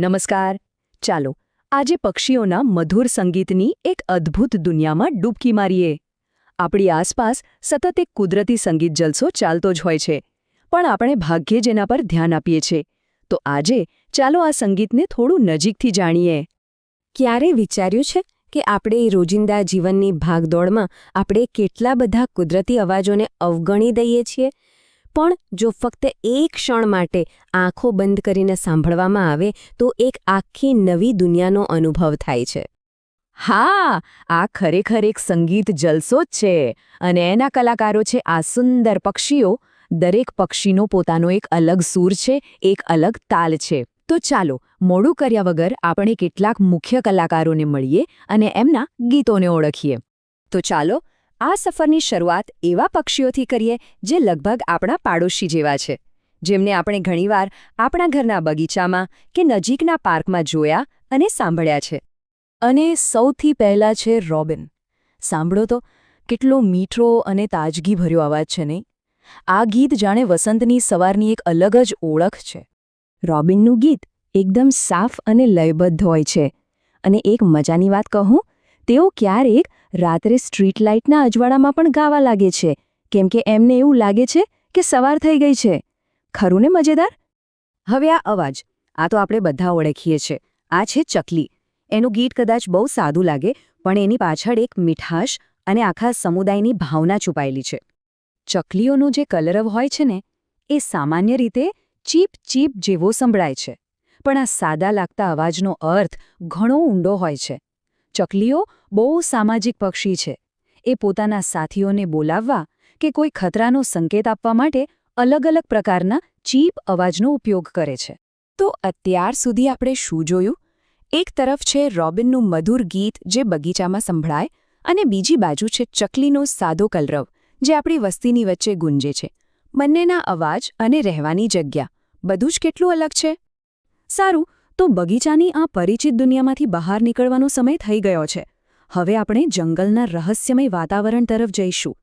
નમસ્કાર. ચાલો, આજે પક્ષીઓના મધુર સંગીતની એક અદ્ભુત દુનિયામાં ડૂબકી મારીએ. આપણી આસપાસ સતત એક કુદરતી સંગીત જલસો ચાલતો જ હોય છે, પણ આપણે ભાગ્યે જ એના પર ધ્યાન આપીએ છીએ. તો આજે ચાલો આ સંગીતને થોડું નજીકથી જાણીએ. ક્યારે વિચાર્યું છે કે આપણે રોજિંદા જીવનની ભાગદોડમાં આપણે કેટલા બધા કુદરતી અવાજોને અવગણી દઈએ છીએ? પણ જો ફક્ત એક ક્ષણ માટે આંખો બંધ કરીને સાંભળવામાં આવે, તો એક આખી નવી દુનિયાનો અનુભવ થાય છે. હા, આ ખરેખર એક સંગીત જલસો જ છે અને એના કલાકારો છે આ સુંદર પક્ષીઓ. દરેક પક્ષીનો પોતાનો એક અલગ સૂર છે, એક અલગ તાલ છે. તો ચાલો, મોડું કર્યા વગર આપણે કેટલાક મુખ્ય કલાકારોને મળીએ અને એમના ગીતોને ઓળખીએ. તો ચાલો આ સફરની શરૂઆત એવા પક્ષીઓથી કરીએ જે લગભગ આપણા પાડોશી જેવા છે. જેમને આપણે ઘણીવાર આપણા ઘરના બગીચામાં કે નજીકના પાર્કમાં જોયા અને સાંભળ્યા છે. અને સૌથી પહેલા છે રોબિન. સાંભળો તો, કેટલો મીઠો અને તાજગીભર્યો અવાજ છે નહીં? આ ગીત જાણે વસંતની સવારની એક અલગ જ ઓળખ છે. રોબિનનું ગીત એકદમ સાફ અને લયબદ્ધ હોય છે. અને એક મજાની વાત કહું તેઓ ક્યારેક રાત્રે સ્ટ્રીટ લાઇટના અજવાળામાં પણ ગાવા લાગે છે, કેમ કે એમને એવું લાગે છે કે સવાર થઈ ગઈ છે. ખરું ને, મજેદાર? હવે આ અવાજ, આ તો આપણે બધા ઓળખીએ છે. આ છે ચકલી. એનું ગીત કદાચ બહુ સાદું લાગે, પણ એની પાછળ એક મીઠાશ અને આખા સમુદાયની ભાવના છુપાયેલી છે. ચકલીઓનું જે કલરવ હોય છે ને, એ સામાન્ય રીતે ચીપ ચીપ જેવો સંભળાય છે. પણ આ સાદા લાગતા અવાજનો અર્થ ઘણો ઊંડો હોય છે. ચકલીઓ બહુ સામાજિક પક્ષી છે. એ પોતાના સાથીઓને બોલાવવા કે કોઈ ખતરાનો સંકેત આપવા માટે અલગ અલગ પ્રકારના ચીપ અવાજનો ઉપયોગ કરે છે. તો અત્યાર સુધી આપણે શું જોયું? એક તરફ છે રોબિનનું મધુર ગીત જે બગીચામાં સંભળાય અને બીજી બાજુ છે ચકલીનો સાદો કલરવ, જે આપણી વસ્તીની વચ્ચે ગુંજે છે. બંનેના અવાજ અને રહેવાની જગ્યા બધું જ કેટલું અલગ છે? સારું તો બગીચાની આ પરિચિત દુનિયામાંથી બહાર નીકળવાનો સમય થઈ ગયો છે. હવે આપણે જંગલના રહસ્યમય વાતાવરણ તરફ જઈશું.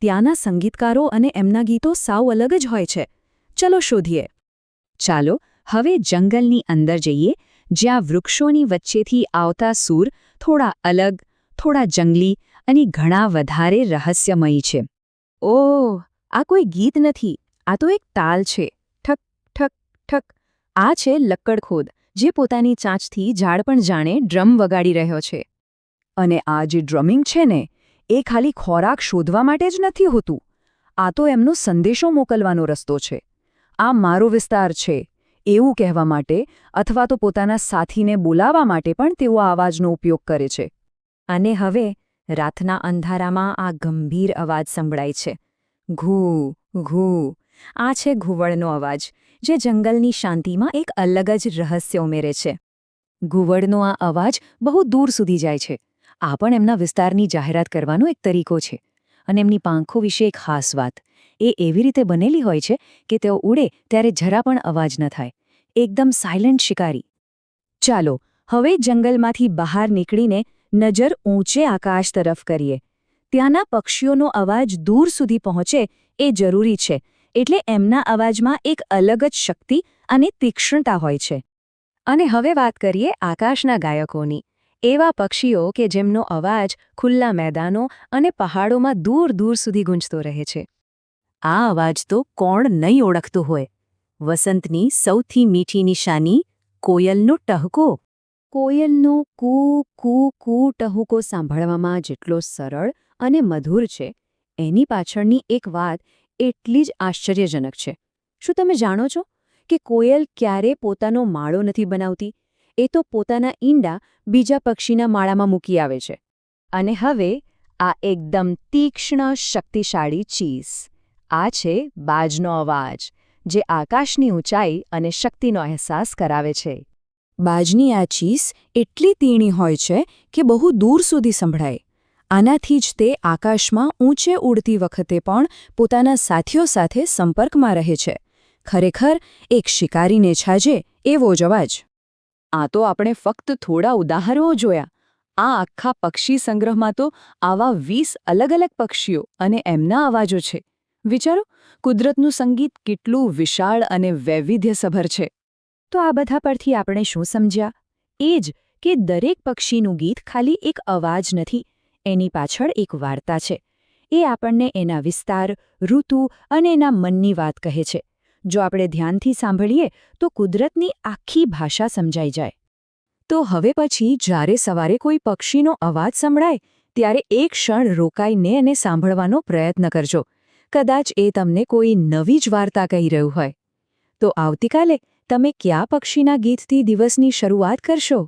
ત્યાંના સંગીતકારો અને એમના ગીતો સાવ અલગ જ હોય છે. ચલો શોધીએ. ચાલો, હવે જંગલની અંદર જઈએ, જ્યાં વૃક્ષોની વચ્ચેથી આવતા સૂર થોડા અલગ, થોડા જંગલી અને ઘણા વધારે રહસ્યમય છે. ઓહ આ કોઈ ગીત નથી. આ તો એક તાલ છે. ઠક ઠક ઠક. આ છે લક્કડખોદ. જે પોતાની ચાંચથી ઝાડ પણ જાણે ડ્રમ વગાડી રહ્યો છે. અને આ જે ડ્રમિંગ છે ને, એ ખાલી ખોરાક શોધવા માટે જ નથી હોતું. આ તો એમનો સંદેશો મોકલવાનો રસ્તો છે. આ મારો વિસ્તાર છે, એવું કહેવા માટે અથવા તો પોતાના સાથીને બોલાવવા માટે પણ તેઓ અવાજનો ઉપયોગ કરે છે. અને હવે રાતના અંધારામાં આ ગંભીર અવાજ સંભળાય છે. ઘૂ ઘૂ આ છે ઘુવડનો અવાજ, જે જંગલની શાંતિમાં એક અલગ જ રહસ્ય ઉમેરે છે. ઘુવડનો આ અવાજ બહુ દૂર સુધી જાય છે. આ પણ એમના વિસ્તારની જાહેરાત કરવાનો એક તરીકો છે. અને એમની પાંખો વિશે એક ખાસ વાત. એ એવી રીતે બનેલી હોય છે કે તેઓ ઉડે ત્યારે જરા પણ અવાજ ન થાય. એકદમ સાયલન્ટ શિકારી. ચાલો, હવે જંગલમાંથી બહાર નીકળીને નજર ઊંચે આકાશ તરફ કરીએ. ત્યાંના પક્ષીઓનો અવાજ દૂર સુધી પહોંચે એ જરૂરી છે એટલે એમના અવાજમાં એક અલગ જ શક્તિ અને તીક્ષ્ણતા હોય છે. અને હવે વાત કરીએ આકાશના ગાયકોની. એવા પક્ષીઓ કે જેમનો અવાજ ખુલ્લા મેદાનો અને પહાડોમાં દૂર દૂર સુધી ગુંજતો રહે છે. આ અવાજ તો કોણ નહીં ઓળખતું હોય. વસંતની સૌથી મીઠી નિશાની કોયલનો ટહકો. કોયલનો કૂ કૂ કૂ ટહુકો સાંભળવામાં જેટલો સરળ અને મધુર છે, એની પાછળની એક વાત એટલી જ આશ્ચર્યજનક છે. શું તમે જાણો છો કે કોયલ ક્યારે પોતાનો માળો નથી બનાવતી? એ તો પોતાના ઈંડા બીજા પક્ષીના માળામાં મૂકી આવે છે. અને હવે આ એકદમ તીક્ષ્ણ, શક્તિશાળી ચીઝ. આ છે બાજનો અવાજ, જે આકાશની ઊંચાઈ અને શક્તિનો અહેસાસ કરાવે છે. બાજની આ ચીસ એટલી તીણી હોય છે કે બહુ દૂર સુધી સંભળાય. આનાથી જ તે આકાશમાં ઊંચે ઉડતી વખતે પણ પોતાના સાથીઓ સાથે સંપર્કમાં રહે છે. ખરેખર, એક શિકારીને છાજે એવો જ અવાજ. આ તો આપણે ફક્ત થોડા ઉદાહરણો જોયા. આ આખા પક્ષી સંગ્રહમાં તો આવા વીસ અલગ અલગ પક્ષીઓ અને એમના અવાજો છે. વિચારો, કુદરતનું સંગીત કેટલું વિશાળ અને વૈવિધ્યસભર છે. તો આ બધા પરથી આપણે શું સમજ્યા? એ જ કે દરેક પક્ષીનું ગીત ખાલી એક અવાજ નથી. એની પાછળ એક વાર્તા છે. એ આપણને એના વિસ્તાર, ઋતુ અને એના મનની વાત કહે છે. જો આપણે ધ્યાનથી સાંભળીએ, તો કુદરતની આખી ભાષા સમજાઈ જાય. તો હવે પછી જ્યારે સવારે કોઈ પક્ષીનો અવાજ સંભળાય, ત્યારે એક ક્ષણ રોકાઈને એને સાંભળવાનો પ્રયત્ન કરજો. કદાચ એ તમને કોઈ નવી જ વાર્તા કહી રહ્યું હોય. તો આવતીકાલે તમે કયા પક્ષીના ગીતથી દિવસની શરૂઆત કરશો?